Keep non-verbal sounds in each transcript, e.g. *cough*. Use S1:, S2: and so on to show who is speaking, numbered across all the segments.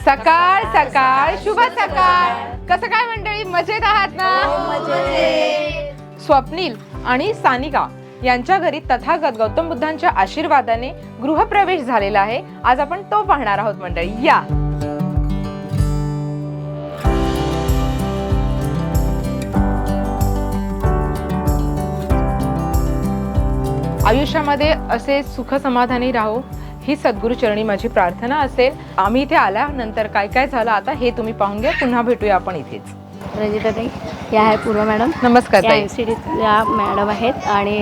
S1: सकाळ सकाळ शुभ सकाळ. कसं काय मंडळी? मजेत आहात ना? स्वप्नील आणि सानिका यांच्या घरी तथागत गौतम बुद्धांच्या आशीर्वादाने गृहप्रवेश झालेला आहे. आज आपण तो पाहणार आहोत मंडळी. या. आयुष्यामध्ये असे सुख समाधानी राहो. ही सद्गुरू चरणी माझी प्रार्थना असेल. आम्ही इथे आल्यानंतर काय काय झालं आता हे तुम्ही पाहून घ्या. पुन्हा भेटूया आपण इथेच.
S2: रंजिता ताई या आहे पूर्व मॅडम.
S1: नमस्कार
S2: या एम सी या मॅडम आहेत आणि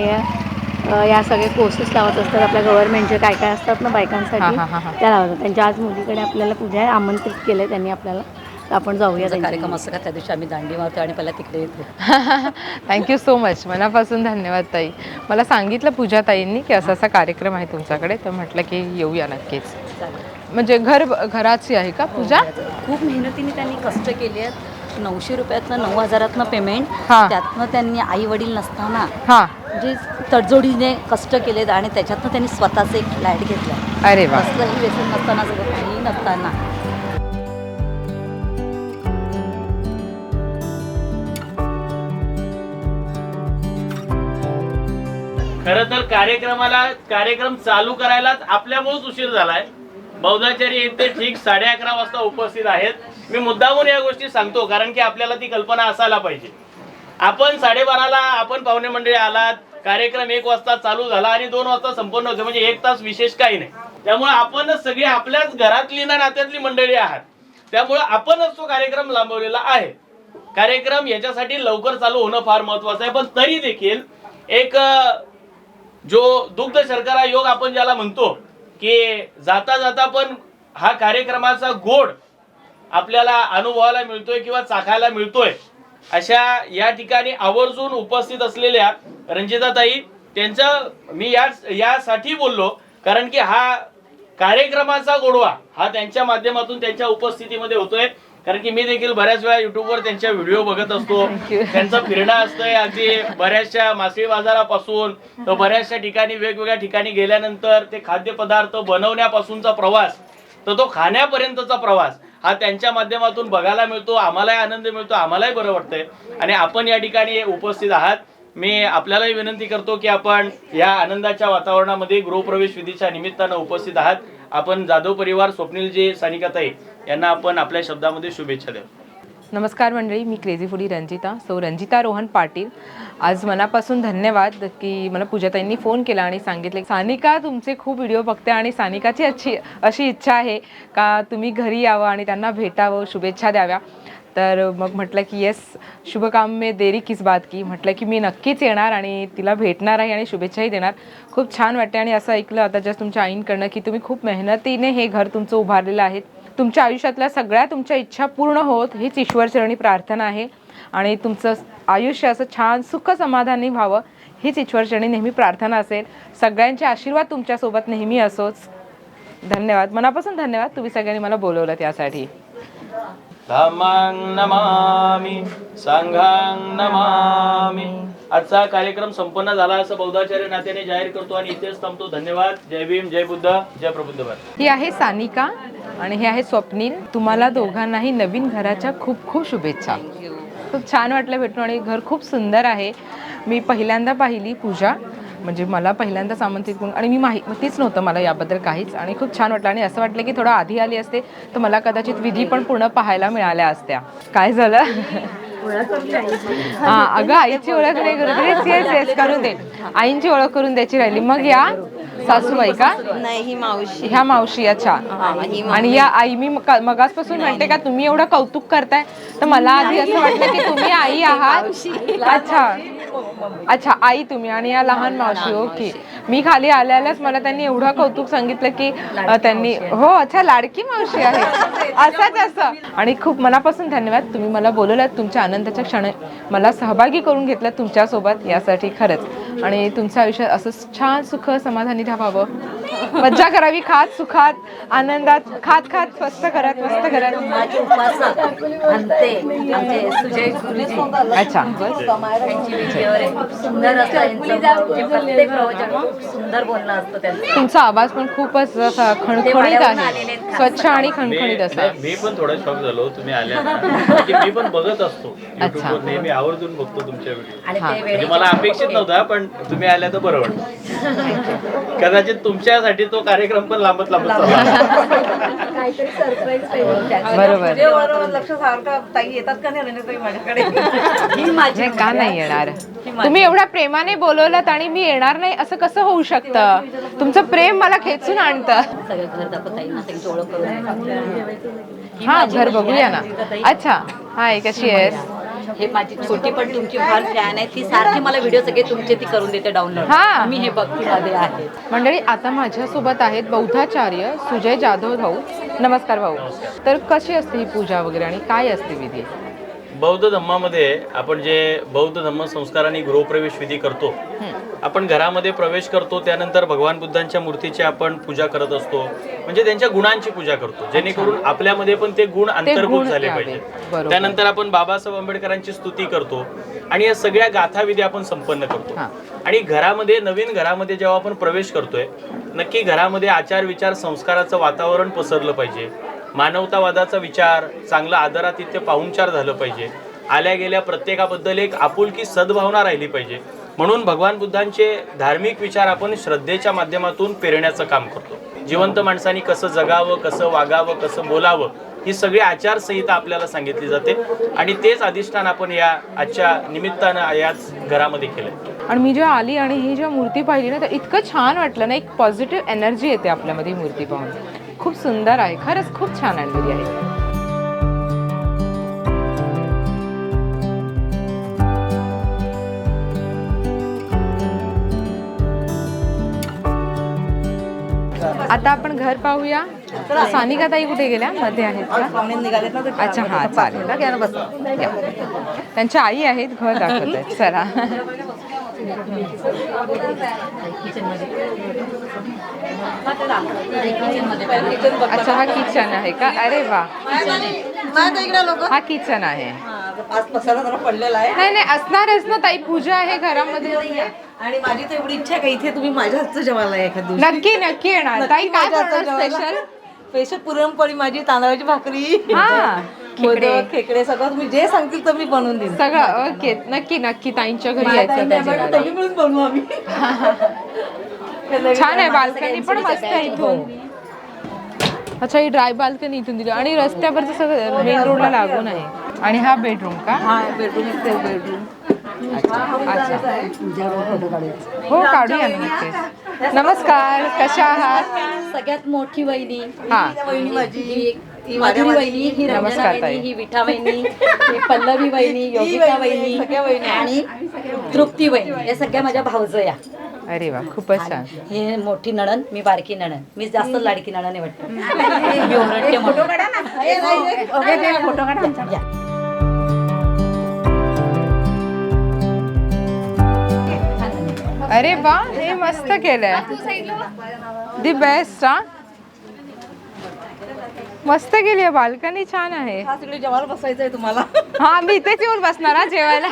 S2: या सगळे कोर्सेस लावत असतात. आपल्या गव्हर्नमेंटचे काय काय असतात ना बायकांसाठी. त्या लावतात. त्यांच्या आज मुलीकडे आपल्याला पूजा आमंत्रित केलं त्यांनी आपल्याला. आपण जाऊया
S3: कार्यक्रम असं का? त्या दिवशी आम्ही दांडी मारतो आणि पहिला तिकडे येतो
S1: थँक्यू सो मच. मनापासून धन्यवाद ताई. मला सांगितलं पूजा ताईंनी की असा असा कार्यक्रम आहे तुमच्याकडे तर म्हटलं की येऊया नक्कीच.
S3: चालेल.
S1: म्हणजे घर घराची आहे का पूजा?
S3: खूप मेहनतीने त्यांनी कष्ट केले आहेत. नऊशे रुपयातनं नऊ हजारातनं पेमेंट
S1: हा.
S3: त्यातनं त्यांनी आई वडील नसताना
S1: हा.
S3: म्हणजे तडजोडीने कष्ट केलेत आणि त्याच्यातनं त्यांनी स्वतःचं एक फ्लॅट घेतला.
S1: अरे वा.
S3: कसलंही व्यसन नसताना सगळं काही नसताना.
S4: खर तर कार्यक्रमाला कार्यक्रम चालू करायलाच आपल्यामुळेच उशीर झालाय. बौद्धाचार्य येथे ठीक साडे अकरा वाजता उपस्थित आहेत. मी मुद्दामून या गोष्टी सांगतो कारण की आपल्याला ती कल्पना असायला पाहिजे. आपण साडेबाराला आपण पाहुणे मंडळी आलात कार्यक्रम एक वाजता चालू झाला आणि दोन वाजता संपन्न होते म्हणजे एक तास विशेष काही नाही. त्यामुळे आपणच सगळी आपल्याच घरातली ना नात्यातली मंडळी आहात. त्यामुळे आपणच तो कार्यक्रम लांबवलेला आहे. कार्यक्रम याच्यासाठी लवकर चालू होणं फार महत्वाचं आहे पण तरी देखील एक जो दुग्ध शर्करा योग आपण ज्याला म्हणतो की जाता जाता पण हा कार्यक्रमाचा गोड आपल्याला अनुभवायला मिळतोय किंवा चाखायला मिळतोय अशा या ठिकाणी आवर्जून उपस्थित असलेल्या रंजिताताई त्यांचं मी या यासाठी बोललो कारण की हा कार्यक्रमाचा गोडवा हा त्यांच्या माध्यमातून त्यांच्या उपस्थितीमध्ये होतोय. कारण की मी देखील बऱ्याच वेळा युट्यूबवर त्यांच्या व्हिडिओ बघत असतो. *laughs* त्यांचं फिरणं असतंय अगदी बऱ्याचशा मासळी बाजारापासून तर बऱ्याचशा ठिकाणी वेगवेगळ्या ठिकाणी गेल्यानंतर ते खाद्यपदार्थ बनवण्यापासूनचा प्रवास तर तो खाण्यापर्यंतचा प्रवास हा त्यांच्या माध्यमातून बघायला मिळतो आम्हालाही आनंद मिळतो आम्हालाही बरं वाटतंय. आणि आपण या ठिकाणी उपस्थित आहात. मी आपल्यालाही विनंती करतो की आपण या आनंदाच्या वातावरणामध्ये गृहप्रवेश विधीच्या निमित्तानं उपस्थित आहात. आपण जाधव परिवार स्वप्नीलजी सानिकाताई यांना आपण आपल्या शब्दामध्ये शुभेच्छा देऊ.
S1: नमस्कार मंडळी मी crazy foodie Ranjita. So Ranjita Rohan Patil. आज मनापासून धन्यवाद की मला पूजाताईंनी फोन केला आणि सांगितले सानिका तुमचे खूप व्हिडिओ बघते आणि सानिकाची अच्छी अशी इच्छा आहे का तुम्ही घरी यावं आणि त्यांना भेटावं शुभेच्छा द्याव्या? तर मग म्हटलं की येस शुभ काम में देरी किस बात की. म्हटलं की मी नक्कीच येणार आणि तिला भेटणार आहे आणि शुभेच्छाही देणार. खूप छान वाटते आणि असं ऐकलं आता जस्ट तुमच्या आईंकडनं की तुम्ही खूप मेहनतीने हे घर तुमचं उभारलेलं आहे. तुमच्या आयुष्यातल्या सगळ्या तुमच्या इच्छा पूर्ण होत हीच ईश्वरचरणी प्रार्थना आहे. आणि तुमचं आयुष्य असं छान सुख समाधानी व्हावं हीच ईश्वरचरणी नेहमी प्रार्थना असेल. सगळ्यांचे आशीर्वाद तुमच्यासोबत नेहमी असोच. धन्यवाद. मनापासून धन्यवाद. तुम्ही सगळ्यांनी मला बोलवलं त्यासाठी
S4: धम्मां नमामि सांघां नमामि. आजचा कार्यक्रम संपन्न झाला असं बौद्धाचार्य नात्याने जाहीर करतो आणि इथेच थांबतो. धन्यवाद. जय भीम जय बुद्ध जय प्रबुद्ध भारत.
S1: ही आहे सानिका आणि हे आहे स्वप्नील. तुम्हाला दोघांनाही नवीन घराच्या खूप खूप शुभेच्छा. खूप छान वाटलं भेटून आणि घर खूप सुंदर आहे. मी पहिल्यांदा पाहिली पूजा. म्हणजे मला पहिल्यांदाच आमंत्रित करून आणि मी माहितीच नव्हतं मला याबद्दल काहीच. आणि खूप छान वाटलं. आणि असं वाटलं की थोडं आधी आली असते तर मला कदाचित विधी पण पूर्ण पाहायला मिळाल्या असत्या. काय झालं? हा अगं आईची ओळख नाही करू येस येस येस करून दे. आईंची ओळख करून द्यायची राहिली. मग या. सासूबाई का?
S5: नाही ही मावशी.
S1: ह्या मावशी अच्छा.
S5: ही
S1: आणि या आई मी मग- मगासपासून म्हणते का तुम्ही एवढं कौतुक करताय? तर मला आधी असं वाटलं की तुम्ही आई *laughs* आहात. अच्छा. अच्छा आई तुम्ही आणि या लहान मावशी ओके. मी खाली आल्या आल्याच मला त्यांनी एवढं कौतुक सांगितलं की अ, त्यांनी हो अच्छा लाडकी मावशी आहे. *laughs* असंच असं. आणि खूप मनापासून धन्यवाद. तुम्ही मला बोलवलात तुमच्या आनंदाच्या क्षण मला सहभागी करून घेतलं तुमच्यासोबत यासाठी खरंच. आणि तुमचं आयुष्य असंच छान सुख समाधानी राहावं. मज्जा करावी खात सुखात आनंदात खात खात स्वस्त करत मस्त करत
S3: माझे उपासक अंते आमचे सुजय गुरुजी.
S1: अच्छा.
S3: त्यांची विजयावर आहे. खूप सुंदर यांचं जे प्रत्येक प्रवचन खूप सुंदर बोलणं असतं त्यांचं.
S1: तुमचा आवाज पण खूपच असा खणखणीत
S3: वाड्यावरून
S1: आहे.
S3: आहेत
S1: स्वच्छ आणि
S4: मी
S1: खणखणीत असा
S4: नाही, मी पण थोडा शॉक झालो. तुम्ही आल्या ना. की मी पण बघत असतो. युट्यूबवर नेहमी आवर्जून बघतो तुमच्या व्हिडिओ
S3: आणि
S1: हा.
S3: ते
S4: म्हणजे
S3: वेळेचे
S4: मला अपेक्षित नव्हता पण तुम्ही आल्या तर बरं वाटतं. *laughs* कदाचित तुमच्यासाठी तो कार्यक्रम पण लांबत लांबत
S1: बरोबर.
S3: लक्ष सारखं ताई येतात का नाही माझ्याकडे? ही माझी
S1: नाही, का नाही येणार? तुम्ही एवढ्या प्रेमाने बोलवलं आणि मी येणार नाही असं कसं होऊ शकतं? तुमचं प्रेम मला खेचून आणतं.
S3: सगळं घर दाखवता येईल ना त्यांची ओळख करून
S1: हा घर बघूया ना. अच्छा. हाय कशी आहेस?
S3: हे माझी छोटी पण तुमची फार फॅन आहे. ती सारखी मला व्हिडिओ सगळे तुमचे ती करून देते डाउनलोड
S1: हा.
S3: मी हे भक्तीमध्ये आहे.
S1: मंडळी आता माझ्यासोबत आहेत बौद्धाचार्य सुजय जाधव भाऊ. नमस्कार भाऊ. तर कशी असते ही पूजा वगैरे आणि काय असते विधी?
S4: बौद्ध धम्मामध्ये आपण जे बौद्ध धम्म संस्काराने गृहप्रवेश विधी करतो आपण घरामध्ये प्रवेश करतो त्यानंतर भगवान बुद्धांच्या मूर्तीची आपण पूजा करत असतो म्हणजे त्यांच्या गुणांची पूजा करतो जेणेकरून आपल्यामध्ये पण ते गुण अंतर्भूत झाले. पाहिजे. त्यानंतर आपण बाबासाहेब आंबेडकरांची स्तुती करतो आणि या सगळ्या गाथाविधी आपण संपन्न करतो. आणि घरामध्ये नवीन घरामध्ये जेव्हा आपण प्रवेश करतोय नक्की घरामध्ये आचार विचार संस्काराचं वातावरण पसरलं पाहिजे मानवतावादाचा विचार चांगलं आदरातिथ्य पाहुणचार झालं पाहिजे. आल्या गेल्या प्रत्येकाबद्दल एक आपुलकी सद्भावना राहिली पाहिजे. म्हणून भगवान बुद्धांचे धार्मिक विचार आपण श्रद्धेच्या माध्यमातून पेरण्याचं काम करतो. जिवंत माणसांनी कसं जगावं कसं वागावं कसं बोलावं ही सगळी आचारसंहिता आपल्याला सांगितली जाते. आणि तेच अधिष्ठान आपण या आजच्या निमित्तानं याच घरामध्ये केलं
S1: आणि मी जेव्हा आली आणि ही जेव्हा मूर्ती पाहिली ना तर इतकं छान वाटलं ना एक पॉझिटिव्ह एनर्जी येते आपल्यामध्ये मूर्ती पाहून. खूप सुंदर आहे. खरंच खूप छान आणलेली आहे. आता आपण घर पाहूया. सानिका ताई कुठे गेल्या? मध्ये आहेत का? अच्छा हा चालेल. त्यांच्या आई आहेत घर दाखवत आहेत. चला. अच्छा हा किचन आहे का? अरे वा. हा किचन आहे.
S5: पडलेला आहे
S1: नाही नाही असणारच ना ताई पूजा आहे घरामध्ये
S5: आणि माझी तर एवढी इच्छा आहे का इथे तुम्ही माझ्या हातचं जेवायला? एखाद
S1: नक्की नक्की येणार ताई काय. स्पेशल
S5: स्पेशल पुरणपोळी माझी तांदळाची भाकरी. मोदक खेकडे सगळं तुम्ही जे सांगतील तर मी बनवून देईन.
S1: सगळं ओके नक्की नक्की ताईंच्या घरी यायचं.
S5: दोघी मिळून बनवू आम्ही. *laughs*
S1: छान आहे बाल्कनी पण मस्त आहे इथून. अच्छा ही ड्राय बाल्कनी इथून दिली. आणि रस्त्यावरचं सगळं मेन रोडला लागून आहे. आणि हा बेडरूम का?
S5: हा बेडरूम बेडरूम
S1: अच्छा हो काढूया. ना नक्कीच. नमस्कार कशा आहात?
S3: सगळ्यात मोठी वहिनी.
S1: हा.
S5: वहिनी माझी.
S3: ही ही माधुरी वहिनी ही रंजना
S1: नमस्कार
S3: वहिनी
S1: ताई.
S3: ही विठा वहिनी ही पल्लवी वहिनी योगिता
S5: वहिनी, सगळ्या
S3: वहिनी
S5: वहिनी.
S3: आणि तृप्ती वहिनी या सगळ्या माझ्या भावजया
S1: अरे वा खूपच छान.
S3: हे मोठी नणन मी बारकी नणन. मी जास्त लाडकी नणन आहे वाटतं.
S5: काढा
S3: या.
S1: अरे वा हे मस्त केलंय. दी बेस्ट हा? मस्त केली आहे बाल्कनी छान आहे.
S5: हा तिकडे जेवायला बसायचं आहे तुम्हाला.
S1: हा मी इथेच येऊन बसणार हा जेवायला.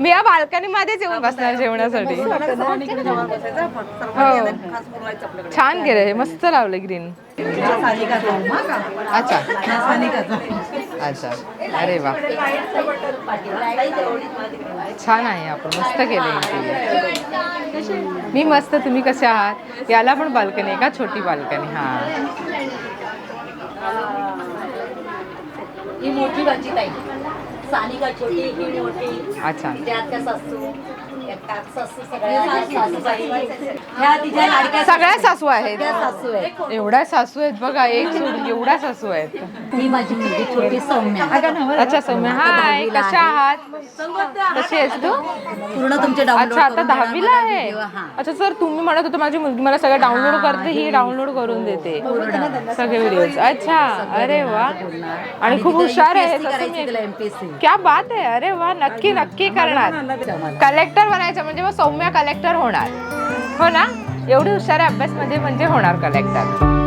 S1: मी या बाल्कनी मध्येच येऊन बसणार जेवणासाठी.
S5: इकडे जेवायला बसायचं आपण. सर्वांनी
S1: हो.
S5: याला खास बोलवायचं आपल्याकडे.
S1: छान केलं हे मस्त लावलं ग्रीन
S5: हा सानिकाचा.
S1: अच्छा.
S5: हा सानिकाचा.
S1: अच्छा. अरे वा. छान आहे आपण मस्त केलं मी मस्त तुम्ही कसे आहात? याला पण बाल्कनी आहे का? छोटी बाल्कनी हा.
S3: ही मोठी भाजी ताई. सानिका छोटी ही मोठी.
S1: अच्छा.
S3: त्या त्या सासू. सगळ्या
S1: सासू आहेत. एवढ्या सासू आहेत बघा एक सोडून एवढ्या सासू आहेत.
S3: ही माझी मुलगी छोटी सौम्या.
S1: अच्छा सौम्या. हाय कशा आहात? कशी आहेस तू?
S3: पूर्ण तुमचे
S1: अच्छा आता दहावीला आहे? अच्छा सर तुम्ही म्हणत होते माझी मुलगी मला सगळं डाउनलोड करते ही डाउनलोड करून देते. सगळे व्हिडिओज अच्छा अरे वा. आणि खूप हुशार आहे क्या बात आहे. अरे वा नक्की नक्की करणार. कलेक्टर बनायचं म्हणजे मग सौम्या कलेक्टर होणार. हो ना? एवढी हुशार अभ्यासमध्ये म्हणजे होणार कलेक्टर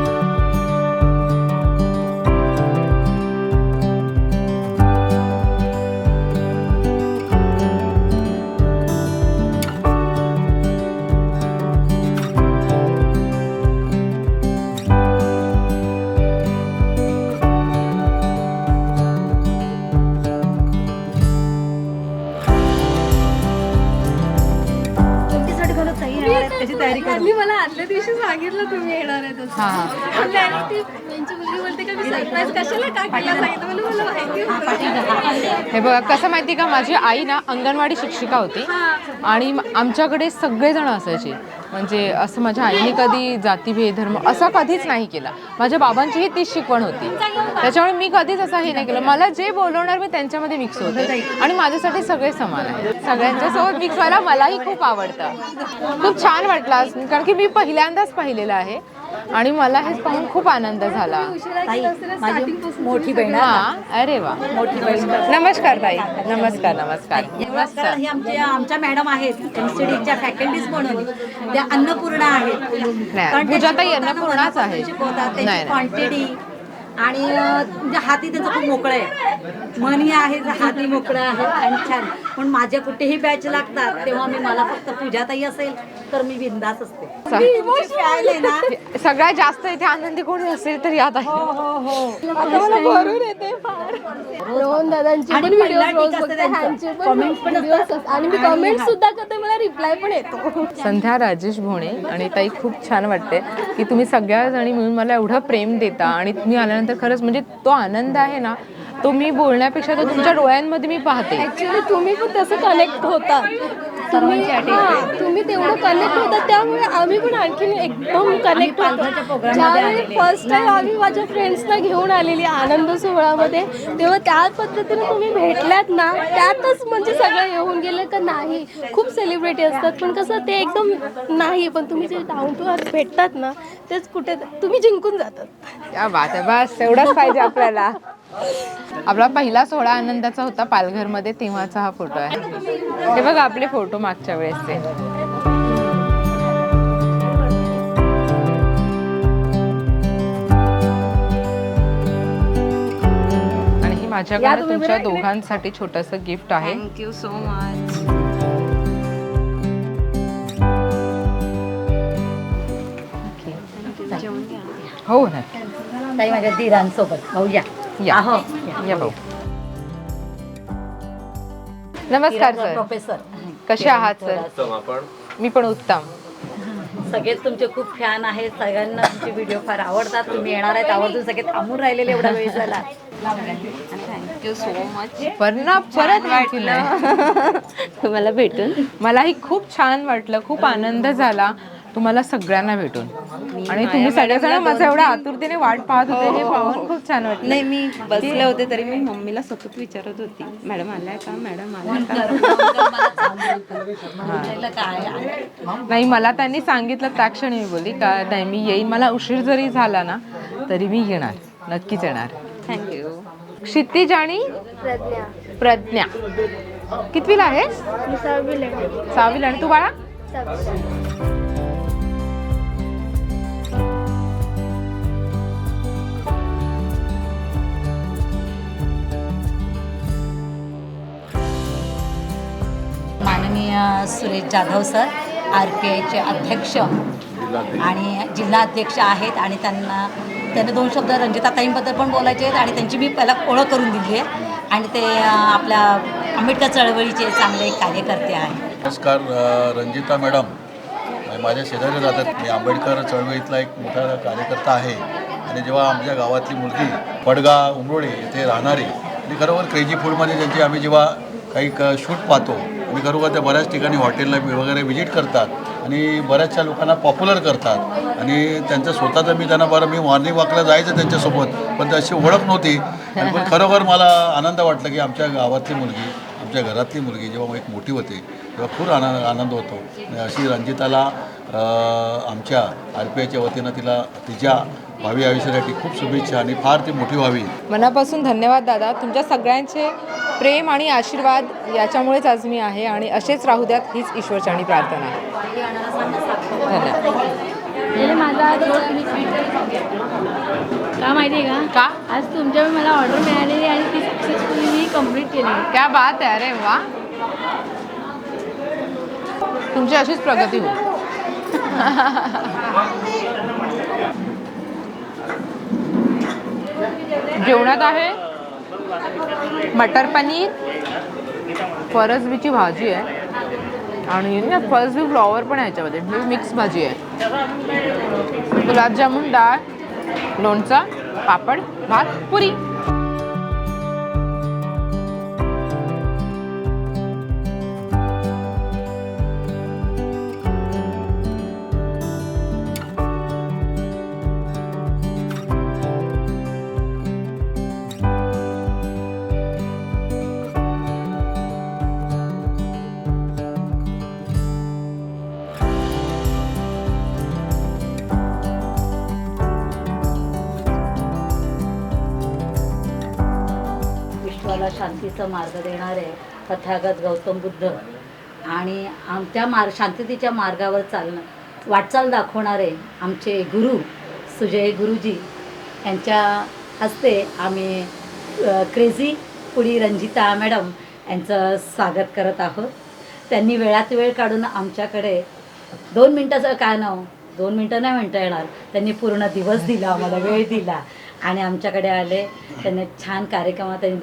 S5: त्याची तयारी कर.
S2: मी मला आदल्या दिवशी सांगितलं तुम्ही येणार आहे तसं. बोलते का मी सरप्राईज कशाला का केला? सांगितलं मला माहिती होतं
S1: हे बघा कसं माहिती का माझी आई ना अंगणवाडी शिक्षिका होती. आणि आमच्याकडे सगळेजण असायचे. म्हणजे असं माझ्या आईने कधी जातीभेद धर्म असं कधीच नाही केला. माझ्या बाबांचीही तीच शिकवण होती. त्याच्यामुळे मी कधीच असं हे नाही केलं. मला जे बोलवणार मी त्यांच्यामध्ये मिक्स होते. आणि माझ्यासाठी सगळे समान आहेत. सगळ्यांच्या सोबत मिक्स व्हायला मलाही खूप आवडतं. खूप छान वाटलं कारण की मी पहिल्यांदाच पाहिलेलं आहे. आणि मला हे पाहून खूप आनंद झाला.
S3: माझी मोठी बहीण
S1: हा अरे वा.
S3: मोठी बहीण.
S1: नमस्कार ताई. नमस्कार नमस्कार.
S3: नमस्कार हे आमच्या आमच्या मॅडम आहेत एमसीडीच्या फॅकल्टीज म्हणून. त्या अन्नपूर्णा आहेत. कारण ते
S1: पूजाताई
S3: शिकवताना
S1: अन्नपूर्णाच
S3: मनापासून
S1: आहे.
S3: शिकवतात
S1: नाही,
S3: त्यांची
S1: नाही.
S3: क्वांटिटी आणि अं, म्हणजे हाती त्यांचं खूप मोकळं आहे. मनी आहे हाती मोकळं आहे आणि छान. पण माझ्या कुठेही बॅच लागतात तेव्हा मी मला फक्त पूजाताई असेल. तर मी बिंदास असते. आहे ना.
S1: सगळ्यात जास्त इथे आनंदी कोणी असेल तर
S3: हो
S1: आहे.
S3: हो हो
S2: येते
S3: हा.
S2: येतो.
S1: संध्या राजेश भोणे आणि ताई खूप छान वाटते की तुम्ही सगळ्या जणी मिळून मला एवढं प्रेम देता आणि तुम्ही आल्यानंतर खरंच म्हणजे तो आनंद आहे ना तो मी बोलण्यापेक्षा तो तुमच्या डोळ्यांमध्ये मी पाहते.
S2: ऍक्च्युली तुम्ही पण तसं कनेक्ट होता. तुम्ही हा, तुम्ही तेवढं कनेक्ट होता. त्यामुळे आम्ही पण आणखीन एकदम कनेक्ट
S3: पालघरच्या
S2: होतो.
S3: program मध्ये
S2: ज्यावेळी
S3: आलेले.
S2: फर्स्ट टाइम आम्ही माझ्या फ्रेंड्सना घेऊन आलेली आनंद सोहळामध्ये तेव्हा त्या पद्धतीने तुम्ही भेटल्यात ना त्यातच म्हणजे सगळं येऊन गेलं का नाही. खूप सेलिब्रिटी असतात पण कसं ते एकदम नाही पण तुम्ही जे डाऊन टू अर्थ भेटतात ना तेच कुठे तुम्ही जिंकून जातात.
S1: या बात आहे बस एवढंच पाहिजे आपल्याला. *laughs* आपला पहिला सोहळा आनंदाचा होता पालघरमध्ये तेव्हाचा हा फोटो आहे. हे बघा आपले फोटो मागच्या वेळेसचे. आणि ही माझ्याकडे तुमच्या दोघांसाठी छोटस गिफ्ट आहे.
S5: थँक्यू सो मच
S1: हो ना.
S3: ताई माझ्या धीरांसोबत भाऊ या
S1: या.
S3: आहो
S1: या भाऊ नमस्कार सर.
S3: प्रोफेसर.
S1: कसे आहात सर? मी पण उत्तम.
S3: सगळेच तुमचे खूप फॅन आहेत. सगळ्यांना तुमचे व्हिडिओ फार आवडतात. तुम्ही येणार आहेत. आवर्जून सगळे थांबून राहिलेले एवढा वेळ झाला.
S5: थँक्यू सो मच
S1: वरना परत आणखी नाही.
S2: तुम्हाला भेटून.
S1: मलाही खूप छान वाटलं. खूप आनंद झाला. तुम्हाला सगळ्यांना भेटून. आणि तुम्ही सगळेजण माझं एवढ्या आतुरतेने वाट पाहत होते हे पाहून खूप छान वाटलं.
S5: नाही मी बसले होते तरी मी मम्मीला सतत विचारत होती मॅडम आलाय का? मॅडम आलाय का?
S1: नाही मला त्यांनी सांगितलं त्या क्षणी मी बोलली का नाही मी येईन. मला उशीर जरी झाला ना तरी मी येणार. नक्कीच येणार.
S5: थँक्यू
S1: क्षितिज आणि
S2: प्रज्ञा.
S1: प्रज्ञा. कितवीला
S2: आहे.
S1: सहावीला आणि तू बाळा?
S3: Suresh Jadhav sir R P आयचे अध्यक्ष आणि जिल्हा अध्यक्ष आहेत आणि त्यांना त्यांना दोन शब्द रंजिताताईंबद्दल पण बोलायचे आहेत आणि त्यांची मी पहिला ओळख करून दिली आहे. आणि ते आपल्या आंबेडकर चळवळीचे चांगले कार्यकर्ते आहेत.
S6: नमस्कार रंजिता मॅडम. माझ्या शेजारी राहतात. मी आंबेडकर चळवळीतला एक मोठा कार्यकर्ता आहे. आणि जेव्हा आमच्या गावातली मुलगी पडगा उमरोळी येथे राहणारी आणि खरोखर क्रेजी फूडमध्ये ज्यांची आम्ही जेव्हा काही क शूट पाहतो आणि खरोखर त्या बऱ्याच ठिकाणी हॉटेलला वगैरे व्हिजिट करतात आणि बऱ्याचशा लोकांना पॉप्युलर करतात. आणि त्यांचं स्वतःचं मी त्यांना बरं मी मॉर्निंग वॉकला जायचं त्यांच्यासोबत पण ती अशी ओळख नव्हती. पण खरोखर मला आनंद वाटला की आमच्या गावातली मुलगी आमच्या घरातली मुलगी जेव्हा एक मोठी होते तेव्हा खूप आनंद आनंद होतो. अशी रंजिताला आमच्या आर पी आयच्या वतीनं तिला तिच्या भावी आयुष्यासाठी खूप शुभेच्छा आणि फार ती मोठी व्हावी.
S1: मनापासून धन्यवाद दादा. तुमच्या सगळ्यांचे प्रेम आणि आशीर्वाद याच्यामुळेच आज मी आहे आणि असेच राहू द्यात हीच ईश्वरचरणी प्रार्थना धन्यवाद.
S2: माझा आज का माहिती आहे का
S1: का?
S2: आज तुमच्या मला ऑर्डर मिळालेली आणि ती सक्सेसफुली मी कंप्लीट केली.
S1: क्या बात आहे. अरे वा. तुमची अशीच प्रगती हो. *laughs* जेवणात आहे. मटर पनीर फरसबीची भाजी आहे. आणि ना फरसबी फ्लॉवर पण आहे याच्यामध्ये. म्हणजे मिक्स भाजी आहे. गुलाबजामुन डाळ लोणचा पापड भात पुरी.
S3: विश्वाला शांतीचा मार्ग देणारे तथागत गौतम बुद्ध. आणि आमच्या मार शांततेच्या मार्गावर चालणं वाटचाल दाखवणारे आमचे गुरु सुजय गुरुजी. यांच्या हस्ते आम्ही क्रेझी पुढी रंजिता मॅडम यांचं स्वागत करत आहोत. त्यांनी वेळात वेळ काढून आमच्याकडे दोन मिनटाचं काय नाव? दोन मिनटं नाही म्हणता येणार. त्यांनी पूर्ण दिवस दिला आम्हाला वेळ दिला. आणि आमच्याकडे आले त्यांनी छान कार्यक्रमात त्यांनी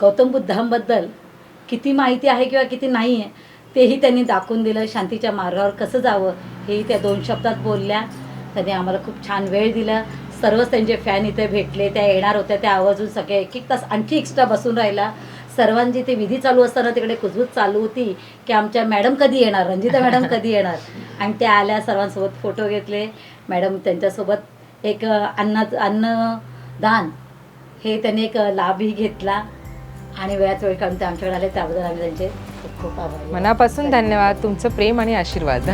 S3: गौतम बुद्धांबद्दल किती माहिती आहे किंवा किती नाही आहे तेही त्यांनी दाखवून दिलं. शांतीच्या मार्गावर कसं जावं हेही त्या दोन शब्दात बोलल्या. त्यांनी आम्हाला खूप छान वेळ दिला. सर्वच त्यांचे फॅन इथे भेटले. त्या येणार होत्या त्या आवाजून सगळे एक एक तास आणखी एक्स्ट्रा बसून राहिला. सर्वांची ते विधी चालू असताना तिकडे कुजबूज चालू होती की आमच्या मॅडम कधी येणार? रंजिता मॅडम कधी येणार? आणि त्या आल्या सर्वांसोबत फोटो घेतले. मॅडम त्यांच्यासोबत एक अन्न अन्नदान हे त्यांनी एक लाभही घेतला. आणि वेळात वेळ काढून ते आमच्याकडे आले त्याबद्दल आम्ही त्यांचे खूप खूप
S1: मनापासून धन्यवाद तुमचं प्रेम आणि आशीर्वाद.